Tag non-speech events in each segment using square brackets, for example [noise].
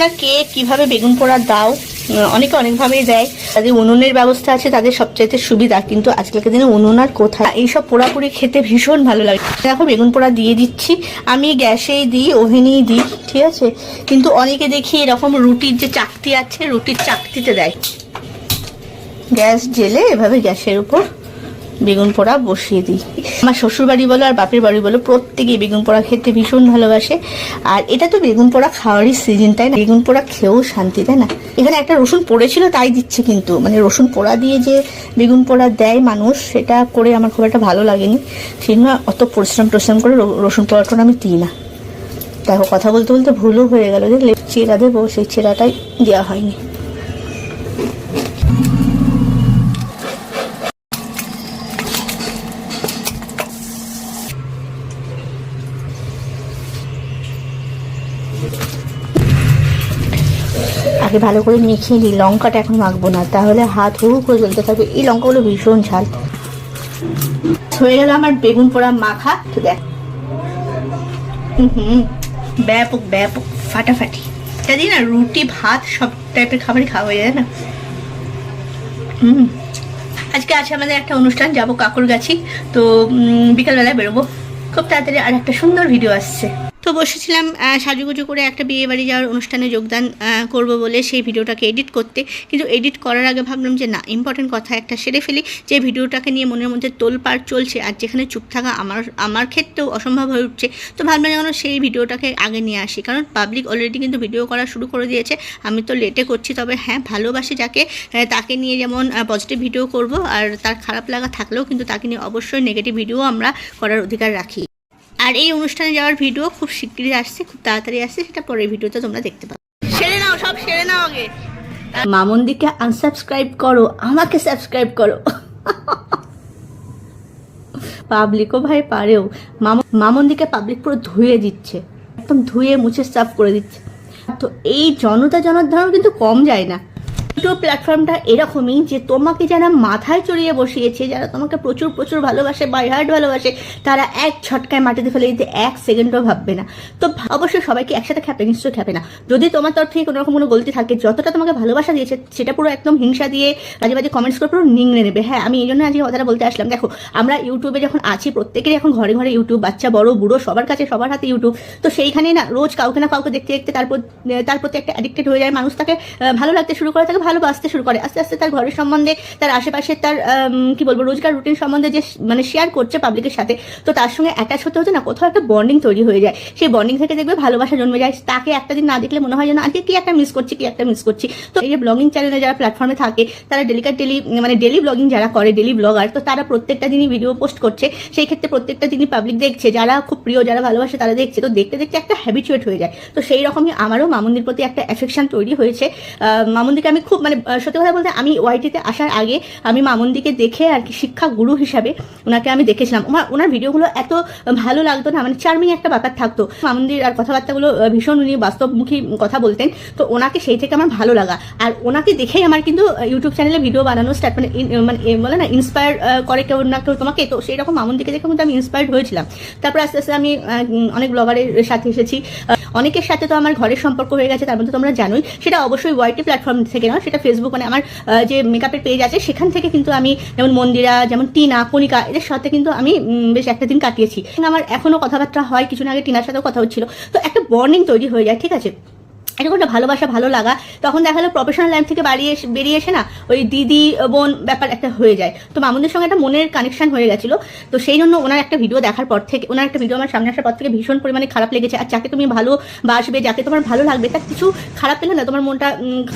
তোমরা কে, কীভাবে বেগুন পোড়া দাও? অনেকে অনেকভাবেই দেয়। তাদের উনুনের ব্যবস্থা আছে, তাদের সবচাইতে সুবিধা, কিন্তু আজকালকার দিনে উনুন আর কোথায় এইসব পোড়াপুরি খেতে ভীষণ ভালো লাগে। দেখো, বেগুন পোড়া দিয়ে দিচ্ছি। আমি গ্যাসেই দিই, ওভেনেই দিই, ঠিক আছে? কিন্তু অনেকে দেখি এরকম রুটির যে চাকতি আছে, রুটির চাকতিতে দেয়। গ্যাস জেলে এভাবে গ্যাসের উপর বেগুন পোড়া বসিয়ে দিই। আমার শ্বশুর বাড়ি বলো আর বাপের বাড়ি বলো, প্রত্যেকেই বেগুন পোড়া খেতে ভীষণ ভালোবাসে। আর এটা তো বেগুন পোড়া খাওয়ারই সিজন তাই না? বেগুন পোড়া খেয়েও শান্তি, তাই না? এখানে একটা রসুন পড়েছিল, তাই দিচ্ছে কিন্তু। মানে রসুন পোড়া দিয়ে যে বেগুন পোড়া দেয় মানুষ, সেটা করে আমার খুব একটা ভালো লাগেনি। সেই জন্য অত পরিশ্রম টরিশ্রম করে রসুন পোড়াটা আমি দিই না। দেখো, কথা বলতে বলতে ভুলও হয়ে গেল। যে চেরা দেবো, সেই চেরাটাই দেওয়া হয়নি। আগে ভালো করে মেখে নিই, লঙ্কাটা এখন মাখবো না, তাহলে হাত হু করে জ্বলতে থাকবে। এই লঙ্কাগুলো ভীষণ ঝাল। হয়ে গেল আমার বেগুন পোড়া মাখা, তো দেখ। হুম ব্যাপক ব্যাপক, ফাটাফাটি। দিয়ে না, রুটি, ভাত, সব টাইপের খাবারই খাওয়া যায় না? হুম। আজকে আছে আমাদের একটা অনুষ্ঠান, যাব কাকুর গাছি তো বিকালবেলায় বেরোবো। খুব তাড়াতাড়ি আর একটা সুন্দর ভিডিও আসছে। তো বসেছিলাম সাজুগুজু করে একটা বিয়ে বাড়ি যাওয়ার অনুষ্ঠানে যোগদান করব বলে সেই ভিডিওটাকে এডিট করতে। কিন্তু এডিট করার আগে ভাবলাম যে না ইম্পর্টেন্ট কথা একটা সেরে ফেলি, যে ভিডিওটাকে নিয়ে মনের মধ্যে তোলপাড় চলছে আর যেখানে চুপ থাকা আমার আমার ক্ষেত্রেও অসম্ভব হয়ে উঠছে। তো ভাবলাম যেন সেই ভিডিওটাকে আগে নিয়ে আসি, কারণ পাবলিক অলরেডি কিন্তু ভিডিও করা শুরু করে দিয়েছে। আমি তো লেটে করছি, তবে হ্যাঁ ভালোবাসি যাকে তাকে নিয়ে যেমন পজিটিভ ভিডিও করব আর তার খারাপ লাগা থাকলেও কিন্তু তাকে নিয়ে অবশ্যই নেগেটিভ ভিডিও আমরা করার অধিকার রাখি। আর এই অনুষ্ঠানে যাওয়ার ভিডিও খুব শিগগিরই আসছে খুব তাড়াতাড়ি আসছে সেটা পরের ভিডিওতে তোমরা দেখতে পাবে। সেরে নাও সব সেরে নাও আগে। মামন্দিকে আনসাবস্ক্রাইব করো আমাকে সাবস্ক্রাইব করো। পাবলিকও ভাই পারেও। মামন মামন্দিকে পাবলিক পুরো ধুয়ে দিচ্ছে একদম ধুয়ে মুছে সাফ করে দিচ্ছে। তো এই জনতা জনার্দন কিন্তু কম যায় না। ইউটিউব প্ল্যাটফর্মটা এরকমই যে তোমাকে যারা মাথায় চড়িয়ে বসিয়েছে, যারা তোমাকে প্রচুর প্রচুর ভালোবাসে বাই হার্ট ভালোবাসে, তারা এক ঝটকায় মাটিতে ফেলে দিতে এক সেকেন্ডও ভাববে না। তো অবশ্যই সবাইকে একসাথে খ্যাপে, নিশ্চয়ই খ্যাপে না। যদি তোমার তরফ থেকে কোনো রকম কোনো গলতি থাকে, যতটা তোমাকে ভালোবাসা দিয়েছে, সেটা পুরো একদম হিংসা দিয়ে বাজে বাজে কমেন্টস করে পুরো নিংড়ে নেবে। হ্যাঁ আমি এই জন্য আজকে কথাটা বলতে আসলাম। দেখো, আমরা ইউটিউবে যখন আছি, প্রত্যেকেরই এখন ঘরে ঘরে ইউটিউব, বাচ্চা, বড়, বুড়ো, সবার কাছে, সবার হাতে ইউটিউব। তো সেইখানে না, রোজ কাউকে না কাউকে দেখতে দেখতে তারপর তার প্রতি একটা অ্যাডিক্টেড হয়ে যায় মানুষ, তাকে ভালো লাগতে শুরু করে, তাকে ভালোবাসতে শুরু করে। আস্তে আস্তে তার ঘরের সম্বন্ধে, তার আশেপাশে তার কি বলব রোজগার রুটিন সম্বন্ধে যে মানে শেয়ার করছে পাবলিকের সাথে, তো তার সঙ্গে অ্যাটাচ হতে হতে না কোথাও একটা বন্ডিং তৈরি হয়ে যায়। সেই বন্ডিং থেকে দেখবে ভালোবাসা জন্মে যায়। তাকে একটা দিন না দেখলে মনে হয় যেন, আজকে কি একটা মিস করছি, কি একটা মিস করছি? তো এই যে ব্লগিং চ্যানেলে যারা প্ল্যাটফর্মে থাকে, তারা ডেলিকার ডেলি মানে ডেলি ব্লগিং যারা করে ডেলি ব্লগার তো তারা প্রত্যেকটা দিনই ভিডিও পোস্ট করছে। সেই ক্ষেত্রে প্রত্যেকটা দিনই পাবলিক দেখছে। যারা খুব প্রিয়, যারা ভালোবাসে, তারা দেখছে। তো দেখতে দেখতে একটা হ্যাবিচুয়েট হয়ে যায়। তো সেই রকমই আমারও মামুন্দির প্রতি একটা অ্যাফেকশন তৈরি হয়েছে। মামুন্দিকে আমি খুব মানে সত্যি কথা বলতে আমি ওয়াইটিতে আসার আগে আমি মামুন্দিকে দেখে আর কি শিক্ষা গুরু হিসাবে ওনাকে আমি দেখেছিলাম। ওনার ওনার ভিডিওগুলো এত ভালো লাগতো না মানে চার্মিং একটা ব্যাপার থাকতো। মামুন্দির আর কথাবার্তাগুলো ভীষণ উনি বাস্তবমুখী কথা বলতেন। তো ওনাকে সেই থেকে আমার ভালো লাগা। আর ওনাকে দেখেই আমার কিন্তু ইউটিউব চ্যানেলে ভিডিও বানানো স্টার্ট মানে মানে বলে না ইন্সপায়ার করে কেউ না কেউ তোমাকে। তো সেই রকম মামুন্দিকে দেখে কিন্তু আমি ইন্সপায়ার্ড হয়েছিলাম। তারপর আস্তে আস্তে আমি অনেক ব্লগারের সাথে এসেছি। অনেকের সাথে তো আমার ঘরের সম্পর্ক হয়ে গেছে, তার মধ্যে তোমরা জানোই। সেটা অবশ্যই ওয়াইটি প্ল্যাটফর্ম থেকে না, সেটা ফেসবুক মানে আমার যে মেকআপের পেজ আছে, সেখান থেকে কিন্তু আমি যেমন মন্দিরা, যেমন টিনা, কণিকা, এদের সাথে কিন্তু আমি বেশ একটা দিন কাটিয়েছি। আমার এখনও কথাবার্তা হয়, কিছু আগে টিনার সাথেও কথা হচ্ছিল। তো একটা বর্নিং তৈরি হয়ে যায়, ঠিক আছে? এরকম একটা ভালোবাসা, ভালো লাগা। তখন দেখা গেলো প্রফেশনাল লাইফ থেকে বাড়িয়ে বেরিয়ে এসে না ওই দিদি, বোন ব্যাপার একটা হয়ে যায়। তো মামুদের সঙ্গে একটা মনের কানেকশন হয়ে গেছিল। তো সেই জন্য ওনার একটা ভিডিও দেখার পর থেকে, ওনার একটা ভিডিও আমার সামনে আসার পর থেকে ভীষণ পরিমাণে খারাপ লেগেছে। আর যাকে তুমি ভালোবাসবে যাকে তোমার ভালো লাগবে, তার কিছু খারাপ পেলে না তোমার মনটা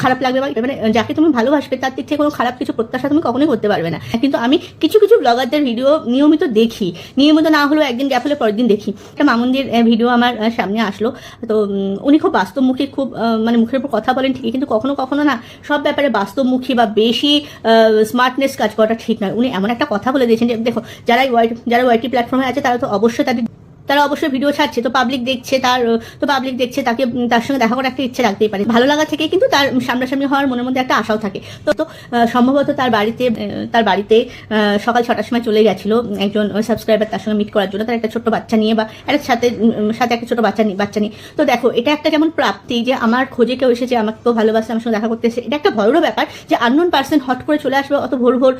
খারাপ লাগবে বা মানে যাকে তুমি ভালোবাসবে, তার দিক থেকে কোনো খারাপ কিছু প্রত্যাশা তুমি কখনোই করতে পারবে না। কিন্তু আমি কিছু কিছু ব্লগারদের ভিডিও নিয়মিত দেখি। নিয়মিত না হলেও একদিন গ্যাপ হলে পরের দিন দেখি। একটা মামুন্দির ভিডিও আমার সামনে আসলো। তো উনি খুব বাস্তবমুখী, খুব মানে মুখের উপর কথা বলেন ঠিকই, কিন্তু কখনো কখনো না সব ব্যাপারে বাস্তবমুখী বা বেশি স্মার্টনেস কাজ করাটা ঠিক নয়। উনি এমন একটা কথা বলে দিয়েছেন যে, দেখো, যারা ওয়াই যারা ওয়াইটি প্ল্যাটফর্মে আছে, তারা তো অবশ্যই তাদের তারা অবশ্যই ভিডিও ছাড়ছে, তো পাবলিক দেখছে তার, তো পাবলিক দেখছে তাকে তার সঙ্গে দেখা করার একটা ইচ্ছে রাখতেই পারে। ভালো লাগা থেকে কিন্তু তার সামনাসামনি হওয়ার মনের মধ্যে একটা আশাও থাকে। তো তো সম্ভবত তার বাড়িতে তার বাড়িতে সকাল ছটার সময় চলে গেছিল একজন সাবস্ক্রাইবার তার সঙ্গে মিট করার জন্য, তার একটা ছোট্ট বাচ্চা নিয়ে বা একটা সাথে সাথে একটা ছোট বাচ্চা নিয়ে বাচ্চা নিয়ে। তো দেখো, এটা একটা যেমন প্রাপ্তি যে আমার খোঁজে কেউ এসেছে, আমাকে কেউ ভালোবাসে, আমার সঙ্গে দেখা করতে এসেছে, এটা একটা ভয়েরও ব্যাপার যে আননোন পার্সন হট করে চলে আসবে, অত ভোর ভোর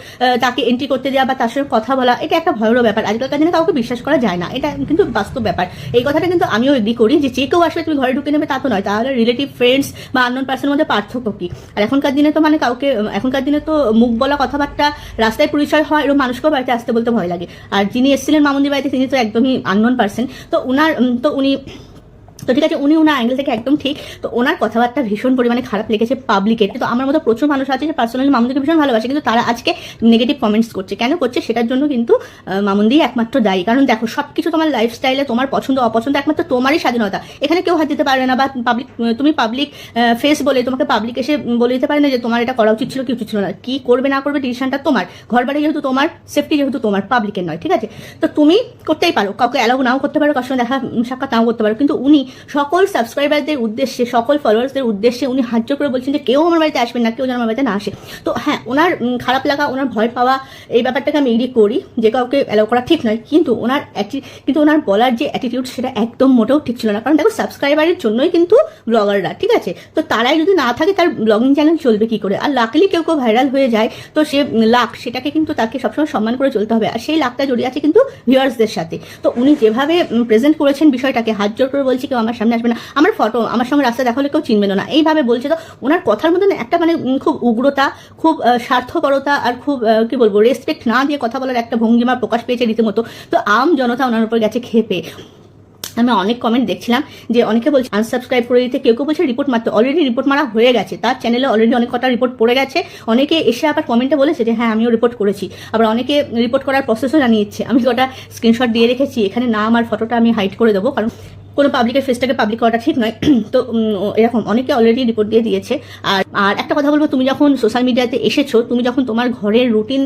তাকে এন্ট্রি করতে দেওয়া বা তার সঙ্গে কথা বলা, এটা একটা ভয়েরও ব্যাপার। আজকালকার দিনে কাউকে বিশ্বাস করা যায় না। এটা কিন্তু বাস্তব ব্যাপার। এই কথাটা কিন্তু আমিও এগ্রি করি যে যে কেউ আসবে তুমি ঘরে ঢুকে নেবে তা তো নয়, তাহলে রিলেটিভ ফ্রেন্ডস বা আননোন পার্সনের মধ্যে পার্থক্য কি? আর এখনকার দিনে তো মানে কাউকে, এখনকার দিনে তো মুখ বলা কথাবার্তা রাস্তায় পরিচয় হয় এবং মানুষকেও বাড়িতে আসতে বলতে ভয় লাগে। আর যিনি এসেছিলেন মামুন্দি বাড়িতে, তিনি তো একদমই আননোন পার্সন তো উনার তো উনি তো ঠিক আছে, উনি ওনার অ্যাঙ্গেল থেকে একদম ঠিক। তো ওনার কথাবার্তা ভীষণ পরিমাণে খারাপ লেগেছে পাবলিকের তো আমার মতো প্রচুর মানুষ আছে যে পার্সোনালি মামুদিকে ভীষণ ভালোবাসে, কিন্তু তারা আজকে নেগেটিভ কমেন্টস করছে। কেন করছে? সেটার জন্য কিন্তু মামুন্দি একমাত্র দায়ী। কারণ দেখো সব কিছু তোমার লাইফস্টাইলে তোমার পছন্দ, অপছন্দ একমাত্র তোমারই স্বাধীনতা। এখানে কেউ হাত দিতে পারবে না বা পাবলিক তুমি পাবলিক ফেস বলে তোমাকে পাবলিক এসে বলে দিতে পারে না যে তোমার এটা করা উচিত ছিল কি উচিত ছিল না। কি করবে, না করবে ডিসিশনটা তোমার। ঘর বাড়ি যেহেতু তোমার সেফটি যেহেতু তোমার পাবলিকের নয়, ঠিক আছে? তো তুমি করতেই পারো। কাউকে অ্যালাউ নাও করতে পারো কার সঙ্গে দেখা, সাক্ষাৎ নাও করতে পারো। কিন্তু উনি সকল সাবস্ক্রাইবারদের উদ্দেশ্যে, সকল ফলোয়ার্সদের উদ্দেশ্যে উনি হাত করে বলছেন যে কেউ আমার বাড়িতে আসবেন না, কেউ যেন আমার বাড়িতে না আসে। তো হ্যাঁ ওনার খারাপ লাগা, ওনার ভয় পাওয়া এই ব্যাপারটাকে আমি এগ্রি করি, যে কাউকে অ্যালাউ করা ঠিক নয়। কিন্তু ওনার কিন্তু ওনার বলার যে অ্যাটিটিউড সেটা একদম মোটেও ঠিক ছিল না। কারণ দেখো সাবস্ক্রাইবারের জন্যই কিন্তু ব্লগাররা ঠিক আছে? তো তারাই যদি না থাকে, তার ব্লগিং চ্যানেল চলবে কি করে? আর লাকলি কেউ কেউ ভাইরাল হয়ে যায়, তো সে লাখ, সেটাকে কিন্তু তাকে সবসময় সম্মান করে চলতে হবে। আর সেই লাখটা জড়িয়ে আছে কিন্তু ভিউয়ার্সদের সাথে। তো উনি যেভাবে প্রেজেন্ট করেছেন বিষয়টাকে, হাত জোর করে বলছে কেউ আমার সামনে আসবে না। আমার ফটো আমার সঙ্গে রাস্তা দেখা হলে কেউ চিনবে না। এইভাবে বলছে তো, ওনার কথার মধ্যে একটা মানে খুব উগ্রতা, খুব স্বার্থপরতা আর খুব কি বলব রেসপেক্ট না দিয়ে কথা বলার একটা ভঙ্গিমা প্রকাশ পেয়েছে রীতিমতো। তো আম জনতা ওনার উপর গেছে খেপে আমি অনেক কমেন্ট দেখছিলাম যে অনেকে বলছে আনসাবস্ক্রাইব করে দিতে। কেউ কেউ বলছে রিপোর্ট মারতে। অলরেডি রিপোর্ট মারা হয়ে গেছে। তার চ্যানেলে অলরেডি অনেক কটা রিপোর্ট পড়ে গেছে। অনেকে এসে আবার কমেন্টে বলেছে যে হ্যাঁ আমিও রিপোর্ট করেছি। আবার অনেকে রিপোর্ট করার প্রসেসও জানিয়েছে। আমি কটা স্ক্রিনশট দিয়ে রেখেছি। এখানে নাম আর ফটোটা আমি হাইড করে দেবো। কারণ কোনো পাবলিকের ফেসটাকে পাবলিক করাটা ঠিক নয়। [clears throat] তো এরকম অনেকে অলরেডি রিপোর্ট দিয়ে দিয়েছে। আর আর একটা কথা বলব, তুমি যখন সোশ্যাল মিডিয়াতে এসেছ, তুমি যখন তোমার ঘরের রুটিন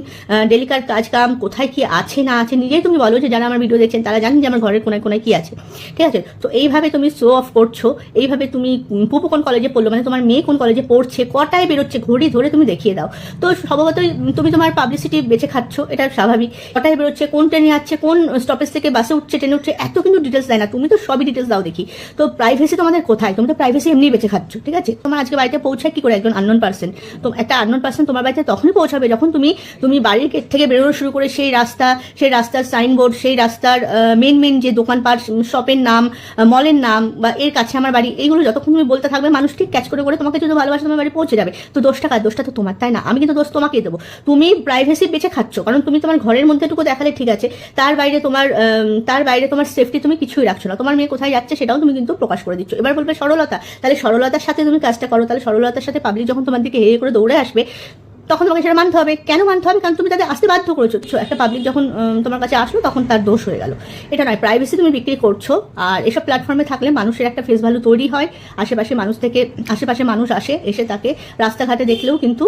ডেলিকার কাজ কাম কোথায় কি আছে, না আছে, নিজেই তুমি বলো যে, যারা আমার ভিডিও দেখছেন, তারা জানেন যে, আমার ঘরের কোনায় কোনায় কি আছে। ঠিক আছে? তো এইভাবে তুমি শো অফ করছ, এইভাবে তুমি পুপু কোন কলেজে পড়ল মানে তোমার মেয়ে কোন কলেজে পড়ছে, কটায় বেরোচ্ছে, ঘড়ি ধরে তুমি দেখিয়ে দাও। তো স্বভাবতই তুমি তোমার পাবলিসিটি বেছে খাচ্ছ, এটা স্বাভাবিক। কটায় বেরোচ্ছে, কোন ট্রেনে যাচ্ছে, কোন স্টপেজ থেকে বাসে উঠছে ট্রেনে উঠছে, এত কিন্তু ডিটেলস দেয় না। তুমি তো সবই দাও দেখি। তো প্রাইভেসি তোমাদের কোথায়? তুমি তো প্রাইভেসি এমনি বেঁচে খাচ্ছ, ঠিক আছে? তোমার আজকে বাড়িতে পৌঁছায় কি করে একজন আননোন পার্সন তো একটা আননোন পার্সন তোমার বাড়িতে তখনই পৌঁছাবে যখন তুমি তুমি বাড়ির থেকে বেরোনো শুরু করে সেই রাস্তা, সেই রাস্তার সাইনবোর্ড সেই রাস্তার মেন মেন যে দোকানপাট শপের নাম মলের নাম বা এর কাছে আমার বাড়ি, এইগুলো যতক্ষণ তুমি বলতে থাকবে মানুষ ঠিক ক্যাচ করে করে তোমাকে যদি ভালোবাসে তোমার বাড়ি পৌঁছে যাবে। তো দোষটা কার? দোষটা তো তোমার, তাই না? আমি কিন্তু দোষ তোমাকেই দেবো। তুমি প্রাইভেসি বেঁচে খাচ্ছ, কারণ তুমি তোমার ঘরের মধ্যেটুকু দেখালে ঠিক আছে, তার বাইরে তোমার তার বাইরে তোমার সেফটি তুমি কিছুই রাখছো না। তোমার মেয়ে কোথায় যাচ্ছে সেটাও তুমি কিন্তু প্রকাশ করে দিচ্ছ। এবার বলবে সরলতা, তাহলে সরলতার সাথে তুমি কাজটা করো, তাহলে সরলতার সাথে পাবলিক যখন তোমার দিকে হে করে দৌড়ে আসবে তখন তোমাকে সেটা মানতে হবে। কেন মানতে হবে? কারণ তুমি তাদের আসতে বাধ্য করেছ। একটা পাবলিক যখন তোমার কাছে আসলো, তখন তার দোষ হয়ে গেল। এটা নয় প্রাইভেসি তুমি বিক্রি করছ। আর এসব প্ল্যাটফর্মে থাকলে মানুষের একটা ফেস ভ্যালু তৈরি হয়। আশেপাশে মানুষ থেকে, আশেপাশে মানুষ আসে, এসে তাকে রাস্তাঘাটে দেখলেও কিন্তু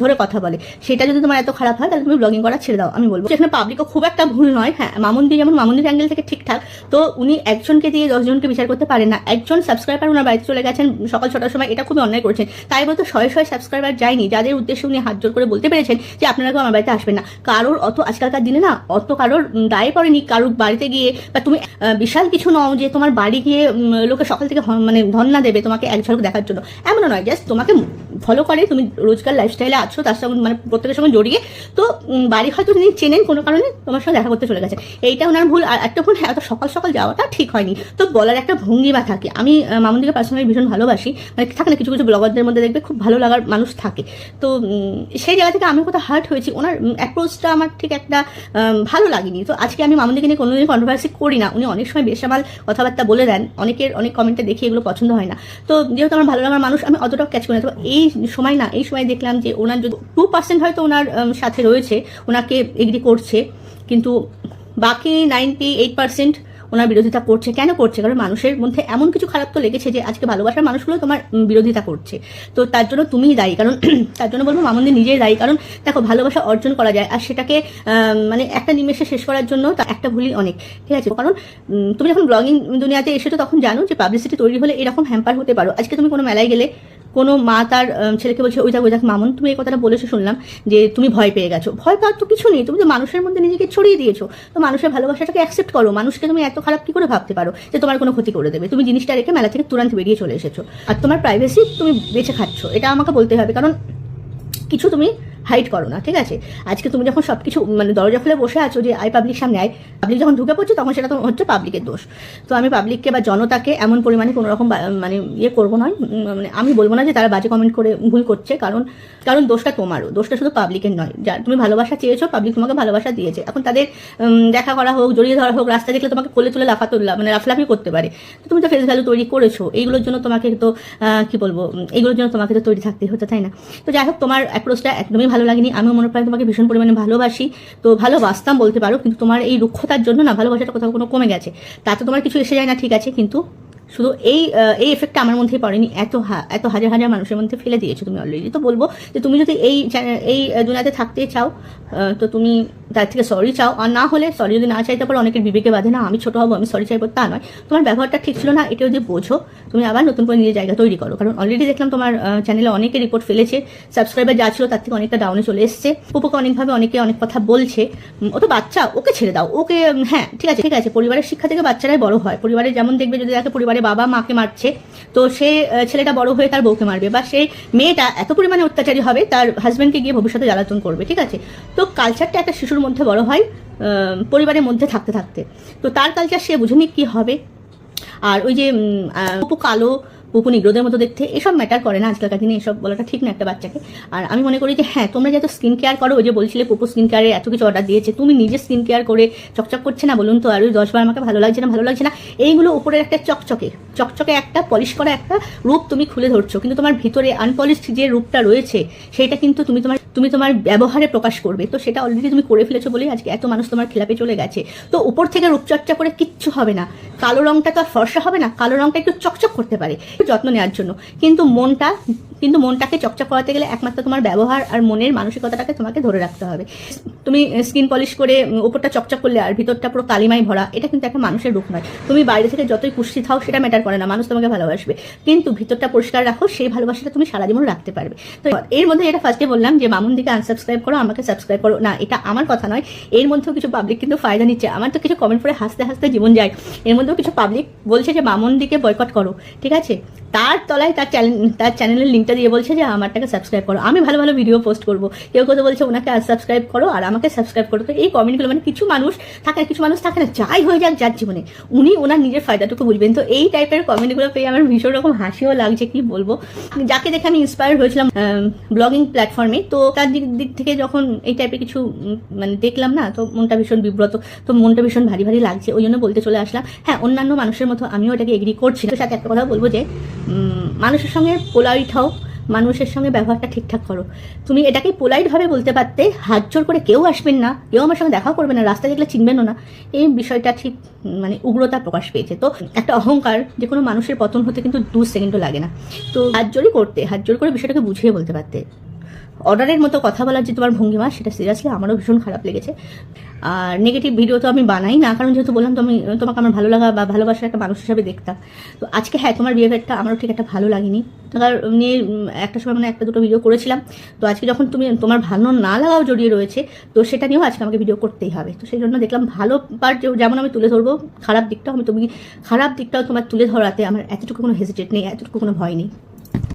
ধরে কথা বলে। সেটা যদি তোমার এত খারাপ হয়, তাহলে তুমি ব্লগিং করা ছেড়ে দাও, আমি বলব। সেখানে পাবলিকও খুব একটা ভুল নয় হ্যাঁ মামুন্দি যেমন মামুন্দির অ্যাঙ্গেল থেকে ঠিকঠাক তো উনি একজনকে দিয়ে দশজনকে বিচার করতে পারেন না। একজন সাবস্ক্রাইবার ওনার বাড়িতে চলে গেছেন, সকাল ছটার সময়, এটা খুবই অন্যায় করেছেন। তাই বলতো, শয়ে শয়ে সাবস্ক্রাইবার যায়নি। যাদের উদ্দেশ্যে উনি হাত জোর করে বলতে পেরেছেন যে আপনারা কেউ আমার বাড়িতে আসবেন না। কারোর অত আজকালকার দিনে না অত কারোর দায়ে পড়েনি কারোর বাড়িতে গিয়ে বা তুমি বিশাল কিছু নও যে তোমার বাড়ি গিয়ে লোকে সকাল থেকে মানে ধন্না দেবে তোমাকে এক ঝলক দেখার জন্য। এমনও নয় জাস্ট তোমাকে ফলো করে তুমি রোজকার লাইফস্টাইলে আছো তার সঙ্গে মানে প্রত্যেকের সঙ্গে জড়িয়ে। তো বাড়ি হয়তো তিনি চেনেন কোনো কারণে তোমার সঙ্গে দেখা করতে চলে গেছেন এইটা ওনার ভুল আর একটা ভুল হ্যাঁ সকাল সকাল যাওয়াটা ঠিক হয়নি। তো বলার একটা ভঙ্গিমা থাকে। আমি আহ, মামুদিকে পার্সোনালি ভীষণ ভালোবাসি। মানে থাকে না কিছু কিছু ব্লগারদের মধ্যে দেখবে খুব ভালো লাগার মানুষ থাকে। তো সেই জায়গা থেকে আমি কোথাও হার্ট হয়েছি, ওনার অ্যাপ্রোচটা আমার ঠিক একটা ভালো লাগেনি। তো আজকে আমি মামুদিকে নিয়ে কোনোদিন কন্ট্রোভার্সি করি না। উনি অনেক সময় বেসামাল কথাবার্তা বলে দেন, অনেকের, অনেক কমেন্টে দেখি এগুলো পছন্দ হয় না। তো যেহেতু আমার ভালো লাগার মানুষ, আমি অতটাও ক্যাচ করি না। তো এই সময় না, এই সময় দেখলাম যে ওনার যদি টু পার্সেন্ট হয়তো ওনার সাথে রয়েছে, ওনাকে এগ্রি করছে, কিন্তু বাকি নাইনটি এইট পার্সেন্ট ওনার বিরোধিতা করছে, কেন করছে? কারণ মানুষের মধ্যে এমন কিছু খারাপ তো লেগেছে যে আজকে ভালোবাসার মানুষগুলো তোমার বিরোধিতা করছে। তো তার জন্য তুমিই দায়ী, কারণ [clears throat] তার জন্য বলব মামন্দি নিজেই দায়ী। কারণ দেখো, ভালোবাসা অর্জন করা যায়, আর সেটাকে মানে একটা নিমেষে শেষ করার জন্য তা একটা ভুলই অনেক, ঠিক আছে? কারণ তুমি যখন ব্লগিং দুনিয়াতে এসেছ তখন জানো যে পাবলিসিটি তৈরি হলে এরকম হ্যাম্পার হতে পারো। আজকে তুমি কোনো মেলায় গেলে কোনো মা তার ছেলেকে বলছে, ওই দেখ ওই মামন, তুমি এই কথাটা বলেছ শুনলাম যে তুমি ভয় পেয়ে গেছো। ভয় পাওয়ার তো কিছু নেই, তুমি তো মানুষের মধ্যে নিজেকে ছড়িয়ে দিয়েছ। তো মানুষের ভালোবাসাটাকে অ্যাকসেপ্ট করো, মানুষকে তুমি এত খারাপ কী করে ভাবতে পারো যে তোমার কোনো ক্ষতি করে দেবে? তুমি জিনিসটা রেখে মেলা থেকে তুরন্ত বেরিয়ে চলে এসেছ। আর তোমার প্রাইভেসি তুমি বেছে খাচ্ছ, এটা আমাকে বলতে হবে। কারণ কিছু তুমি হাইড করো না, ঠিক আছে? আজকে তুমি যখন সব কিছু মানে দরজা খুলে বসে আছো যে আই পাবলিক সামনে আয় পাবলিক যখন ঢুকে পড়ছে, তখন সেটা তো হচ্ছে পাবলিকের দোষ। তো আমি পাবলিককে বা জনতাকে এমন পরিমাণে কোনো রকম মানে ইয়ে করব না মানে আমি বলব না যে তারা বাজে কমেন্ট করে ভুল করছে, কারণ কারণ দোষটা তোমারও, দোষটা শুধু পাবলিকের নয়। যা, তুমি ভালোবাসা চেয়েছো পাবলিক তোমাকে ভালোবাসা দিয়েছে। এখন তাদের দেখা করা হোক, জড়িয়ে ধরা হোক রাস্তা দেখলে তোমাকে কোলে তুলে লাফাতে মানে লাফলাফি করতে পারে। তো তুমি তো ফেস ভ্যালু তৈরি করেছ, এইগুলোর জন্য তোমাকে তো কি বলব এইগুলোর জন্য তোমাকে তো তৈরি থাকতে হতো, তাই না? তো যাই হোক, তোমার অ্যাপ্রোচটা একদমই ভালো লাগেনি। আমিও মনে প্রায় তোমাকে ভীষণ পরিমাণে ভালোবাসি। তো ভালোবাসতাম বলতে পারো, কিন্তু তোমার এই রুক্ষতার জন্য না ভালোবাসাটা কোথাও কোনো কমে গেছে। তাতে তোমার কিছু এসে যায় না, ঠিক আছে, কিন্তু শুধু এই এই এফেক্টটা আমার মধ্যেই পড়েনি। এত এত হাজার হাজার মানুষের মধ্যে ফেলে দিয়েছ তুমি অলরেডি তো বলব যে তুমি যদি এই এই দুনিয়াতে থাকতে চাও তো তুমি তার থেকে সরি চাও। আর না হলে সরি যদি না চাইতে পারো, অনেকের বিবেকে বাঁধে না, আমি ছোটো হব, আমি সরি চাইব, তা নয়। তোমার ব্যবহারটা ঠিক ছিল না এটা যদি বোঝো, তুমি আবার নতুন করে নিজের জায়গা তৈরি করো। কারণ অলরেডি দেখলাম তোমার চ্যানেলে অনেকে রিপোর্ট ফেলেছে সাবস্ক্রাইবার যা ছিল তার থেকে অনেকটা ডাউনে চলে এসছে। উপকে অনেকভাবে অনেকে অনেক কথা বলছে ও তো বাচ্চা, ওকে ছেড়ে দাও, ওকে হ্যাঁ ঠিক আছে ঠিক আছে। পরিবারের শিক্ষা থেকে বাচ্চারাই বড় হয়। পরিবারে যেমন দেখবে, যদি দেখে পরিবারে বাবা মাকে মারছে। তো সে ছেলেটা বড় হয়ে তার বউকে মারবে বা সে মেয়েটা এত পরিমাণে অত্যাচারী হবে, তার হাজব্যান্ডকে গিয়ে ভবিষ্যতে জ্বালাতন করবে, ঠিক আছে? তো কালচারটা একটা শিশুর মধ্যে বড় হয় পরিবারের মধ্যে থাকতে থাকতে। তো তার কালচার সে বুঝেনি কি হবে। আর ওই যে কালো পুপু নিগ্রোদের মতো দেখতে, এসব ম্যাটার করে না আজকালকার দিনে, এসব বলাটা ঠিক না একটা বাচ্চাকে। আর আমি মনে করি যে হ্যাঁ তোমরা যেহেতু স্কিন কেয়ার করো, ওই যে বলছিলে পুপু স্কিন কেয়ারে এত কিছু অর্ডার দিয়েছে, তুমি নিজে স্কিন কেয়ার করে চকচক করছে না বলুন তো? আর ওই দশবার আমাকে ভালো লাগছে না, ভালো লাগছে না? এইগুলো উপরের একটা চকচকে চকচকে একটা পলিশ করা একটা রূপ তুমি খুলে ধরছো। কিন্তু তোমার ভিতরে আনপলিশড যে রূপটা রয়েছে সেটা কিন্তু তুমি তোমার তুমি তোমার ব্যবহারে প্রকাশ করবে। তো সেটা অলরেডি তুমি করে ফেলেছো বলেই আজকে এত মানুষ তোমার খেলাপে চলে গেছে। তো উপর থেকে রূপচর্চা করে কিচ্ছু হবে না। কালো রংটা তো আর ফর্সা হবে না, কালো রংটা একটু চকচক করতে পারে যত্ন নেওয়ার জন্য। কিন্তু মনটা কিন্তু মনটাকে চকচক করাতে গেলে একমাত্র তোমার ব্যবহার আর মনের মানসিকতাটাকে তোমাকে ধরে রাখতে হবে। তুমি স্কিন পলিশ করে উম, উপরটা চকচক করলে আর ভিতরটা পুরো কালিমাই ভরা এটা কিন্তু একটা মানুষের রূপ নয়। তুমি বাইরে থেকে যতই কুষ্টি থাও সেটা ম্যাটার করে না মানুষ তোমাকে ভালোবাসবে। কিন্তু ভিতরটা পরিষ্কার রাখো সেই ভালোবাসাটা তুমি সারা জীবন রাখতে পারবে। তো এর মধ্যে এটা ফার্স্টে বললাম যে মামুন দিকে আনসাবস্ক্রাইব করো আমাকে সাবস্ক্রাইব করো। না এটা আমার কথা নয়। এর মধ্যেও কিছু পাবলিক কিন্তু ফায়দা নিচ্ছে। আমার তো কিছু কমেন্ট করে হাসতে হাসতে জীবন যায়। এর মধ্যেও কিছু পাবলিক বলছে যে মামুন দিকে বয়কট করো। ঠিক আছে? তার তলায় তার চ্যানেল তার চ্যানেলের লিঙ্কটা দিয়ে বলছে যে, আমারটাকে সাবস্ক্রাইব করো। আমি ভালো ভালো ভিডিও পোস্ট করব। কেউ কেউ বলছে, ওনাকে সাবস্ক্রাইব করো আর আমাকে সাবস্ক্রাইব করো। তো এই কমেন্টগুলো মানে কিছু মানুষ থাকে কিছু মানুষ থাকে না, যাই হয়ে যাক যার জীবনে। উনি ওনার নিজের ফায়দাটুকু বুঝবেন। তো এই টাইপের কমেন্টগুলো পেয়ে আমার ভীষণ রকম হাসিও লাগছে, কি বলব? যাকে দেখে আমি ইন্সপায়ার হয়েছিলাম ব্লগিং প্ল্যাটফর্মে তো তার দিক দিক থেকে যখন এই টাইপের কিছু মানে দেখলাম না, তো মনটা ভীষণ বিব্রত, তো মনটা ভীষণ ভারী ভারী লাগছে। ওই জন্য বলতে চলে আসলাম হ্যাঁ অন্যান্য মানুষের মতো আমিও এটাকে এগ্রি করছি তো সাথে একটা কথা বলব যে মানুষের সঙ্গে পোলাইট হও মানুষের সঙ্গে ব্যবহারটা ঠিকঠাক করো। তুমি এটাকে পোলাইটভাবে বলতে পারতে, হাত জোর করে কেউ আসবেন না, কেউ আমার সঙ্গে দেখাও করবে না, রাস্তায় দেখলে চিনবেনও না, এই বিষয়টা ঠিক মানে উগ্রতা প্রকাশ পেয়েছে। তো একটা অহংকার যে কোনো মানুষের পতন হতে কিন্তু দু সেকেন্ডও লাগে না। তো হাত জোরই করতে, হাত জোর করে বিষয়টাকে বুঝিয়ে বলতে পারতে। অর্ডারের মতো কথা বলার যে তোমার ভঙ্গিমা, সেটা সিরিয়াসলি আমারও ভীষণ খারাপ লেগেছে। আর নেগেটিভ ভিডিও তো আমি বানাই না, কারণ যেহেতু বললাম তো আমি তোমাকে আমার ভালো লাগা বা ভালোবাসার একটা মানুষ হিসাবে দেখতাম। তো আজকে হ্যাঁ তোমার বিহেভিয়ারটা আমারও ঠিক একটা ভালো লাগেনি। তার নিয়ে একটা সময় মানে একটা দুটো ভিডিও করেছিলাম। তো আজকে যখন তুমি, তোমার ভালো না লাগাও জড়িয়ে রয়েছে, তো সেটা নিয়েও আজকে আমাকে ভিডিও করতেই হবে। তো সেই জন্য দেখলাম ভালো পার্ট যেমন আমি তুলে ধরবো, খারাপ দিকটাও আমি তুমি, খারাপ দিকটাও তোমার তুলে ধরাতে আমার এতটুকু কোনো হেজিটেট নেই, এতটুকু কোনো ভয় নেই।